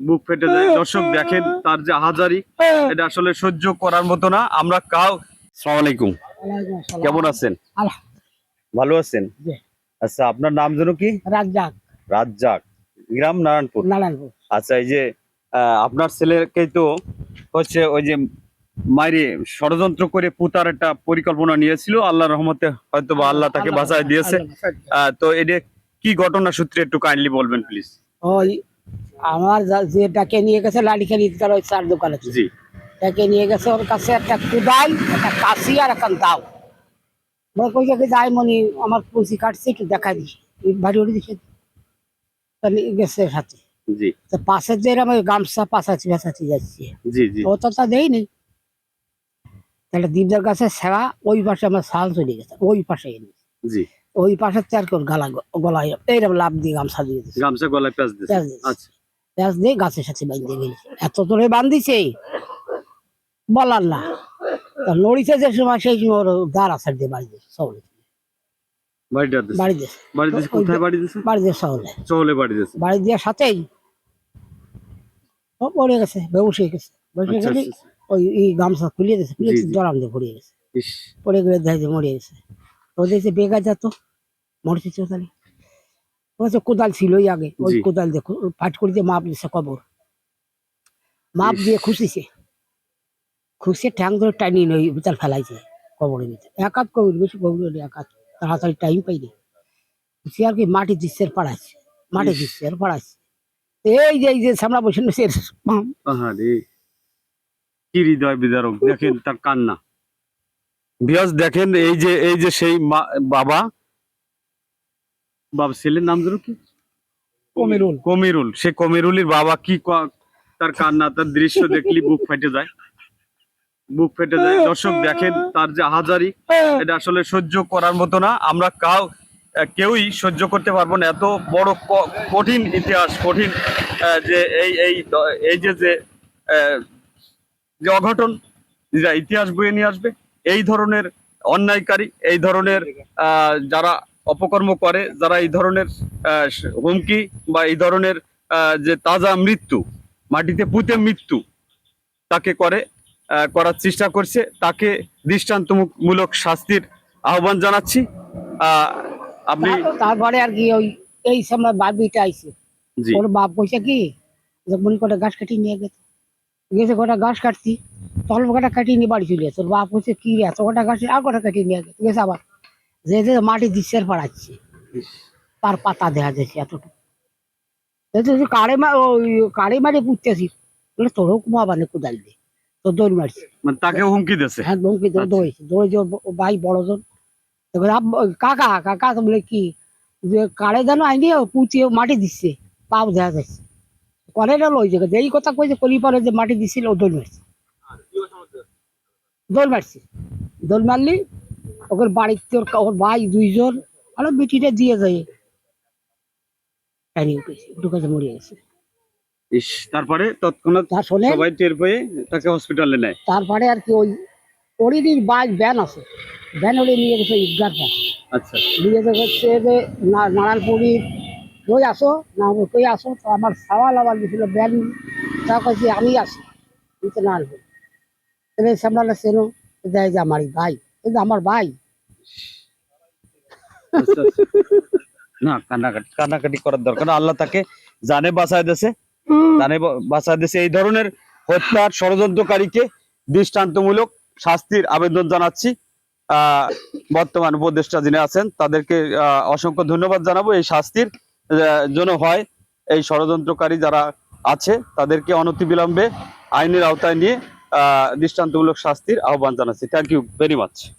বুক ফেটে যায়। দর্শক দেখেন তার যে হাজারি এটা আসলে সহ্য করার মতো না। আমরা কাউ সালাম আলাইকুম। কেমন আছেন? ভালো আছেন? আচ্ছা আপনার নাম যেন কি? রাজ্জাক। রাজ্জাক। গ্রাম নারায়ণপুর? নারায়ণপুর। আচ্ছা এই যে আহ, আপনার ছেলেকে তো হচ্ছে ওই যে মাইরে ষড়যন্ত্র করে পুতার একটা পরিকল্পনা নিয়েছিল। আল্লাহ রহমতে হয়তো বা আল্লাহ তাকে বাঁচায় দিয়েছে। তো এটা কি ঘটনা সূত্রে একটু কাইন্ডলি বলবেন প্লিজ? ওই আমার যা- যে ডাকে নিয়ে গেছে লাড়িখালি তার ওই চার দোকানে। জি। ডাকে নিয়ে গেছে ওর কাছে একটা কুদাল একটা কাশি আর একটা দাও। বলে কই যাকে যাই মনি আমার পুঁজি কাটছে একটু দেখা দিস। বাড়ি ওড়ি দিছে তা নিয়ে গেছে সাথে জি। তো পাশে যে আমি গামছা পাশাচ্ছি পাশাচ্ছি যাচ্ছি। জি জি। ও তো তা দেয়নি। তাহলে দীপদার কাছে সেবা ওই পাশে আমার শাল চলে গেছে ওই পাশে এনে জি। ওই পাশে চার করে গালা গলায় এইরকম লাভ দিয়ে গামছা দিয়ে গামছা গলায় প্যাঁচ দিয়েছে। আচ্ছা। দিয়ে গাছের সাথে বাঁধতে গেলি। এত তোরে বান্ধিছে। বলার না। লড়িছে যে সময় সেই সময় ওর দাঁড় আসার দিয়ে বাড়ি দিয়েছে সহলে বাড়িটা দিয়েছে বাড়ি দিয়েছে বাড়ি দিয়েছে কোথায় বাড়ি দিয়েছে বাড়ি দিয়ে সহলে বাড়ি দিয়েছে বাড়ি দেওয়ার সাথেই। ও পড়ে গেছে বেউস গেছে। বসে আচ্ছা, গেলে আচ্ছা, ওই এই গামছা খুলিয়ে দিয়েছে খুলিয়ে জি, জি। দিয়ে পড়ে গেছে। ইস, পড়ে গেলে দেখা মরে গেছে। ও দেখছে বেকার যেত মরছে চোতালি। বলছে কোদাল ছিলই আগে। ওই কোদাল দিয়ে খু- ফাট করে দিয়ে মাপ দিছে কবর। মাপ দিয়ে খুশিছে। খুশিয়ে ঠ্যাং ধরে টাইনি ওই ভিতর ফেলাইছে কবরের ভিতরে। একাত কবর বেশি কবর এক একাত তাড়াতাড়ি টাইম পাইনি খুশি আর কি মাটি দিচ্ছে পাড়াচ্ছে। মাটি। দিচ্ছে আর পাড়াচ্ছে। এই যে এই যে সামনে বসে পাম। কি হৃদয় বিদারক। দেখেন তার কান্না। বিয়াস দেখেন এই যে এই যে সেই বাবা বাবা ছেলের নাম যেন কি? কমিরুল। কমিরুল। সে কমিরুলের বাবা কি তার কান্না তার দৃশ্য দেখলি বুক ফেটে যায়? বুক ফেটে যায়। দর্শক দেখেন তার যে হাজারি এটা আসলে সহ্য করার মতো না। আমরা কাউ কেউই সহ্য করতে পারব না। এত বড় কঠিন ইতিহাস কঠিন যে এই এই এই যে যে যে অঘটন যা ইতিহাস বয়ে নিয়ে আসবে এই ধরনের অন্যায়কারী এই ধরনের আহ, যারা অপকর্ম করে যারা এই ধরনের হুমকি বা এই ধরনের যে তাজা মৃত্যু মাটিতে পুঁতে মৃত্যু তাকে করে করার চেষ্টা করছে তাকে দৃষ্টান্তমূলক শাস্তির আহ্বান জানাচ্ছি। আপনি তারপরে আর কি ওই এই সময় বাবিটা আইছে। ওর বাপ কইছে কি যে মনে কটা গাছ কাটিয়ে নিয়ে গেছে। গেছে কটা গাছ কাটছি তলব কটা কাটিয়ে নিয়ে বাড়ি চলে গেছে। ওর বাপ কইছে কি এত কটা গাছ আর কটা কাটিয়ে নিয়ে গেছে। গেছে আবার। যে যে মাটি দিচ্ছে পাড়াচ্ছে তার পাতা দেখা যাচ্ছে এতটুকু। যে মা ওই মারে পুঁততেছি বলে তোরও কোদাল দিয়ে দৌড় মারছে। মানে তাকে হুমকি দিয়েছে? একদম কি আচ্ছা। দৌড়েছে। দৌড়েছে ভাই বড়জন কাকা কাকা তো বলে কি যে কারে যেন আইনি পুঁতিয়ে মাটি দিচ্ছে পাও দেখা যাচ্ছে। না ওই জায়গায় এই কথা কইছে কলি পরে যে মাটি দিছিল ও দোল মারছে। দোল মারছে। দোল মারলি ওকে বাড়িতে ওর ওর ভাই দুইজন আর বেটিটা দিয়ে যায়। মরে গেছে। ইস তারপরে তৎক্ষণাৎ সবাই টের পেয়ে তাকে হসপিটালে নেয়। তারপরে আর কি ওই ওরিদির বাইক ভ্যান আছে। ভ্যান ওরে নিয়ে গেছে ঈদগার আচ্ছা। নিয়ে যে হচ্ছে যে না- নারায়ণপুরি কই আসো না কই আসো তো আমার সওয়াল আবার গেছিল ব্যান তা কইছি আমি আসি কিন্তু নারায়ণপুর তাহলে সামলালে সেনো দেয় যে আমারই ভাই। আমার ভাই। আচ্ছা, আচ্ছা। না কান্নাকাটি কান্নাকাটি করার দরকার আল্লাহ তাকে জানে বাঁচায় দিয়েছে। জানে বা- বাঁচায় দিয়েছে। এই ধরনের হত্যার ষড়যন্ত্রকারীকে দৃষ্টান্তমূলক শাস্তির আবেদন জানাচ্ছি। আহ, বর্তমান উপদেষ্টা যিনি আছেন তাদেরকে আহ, অসংখ্য ধন্যবাদ জানাব। এই শাস্তির জন্য হয় এই ষড়যন্ত্রকারী যারা আছে তাদেরকে অনতিবিলম্বে আইনের আওতায় নিয়ে আহ, দৃষ্টান্তমূলক শাস্তির আহ্বান জানাচ্ছি। Thank you very much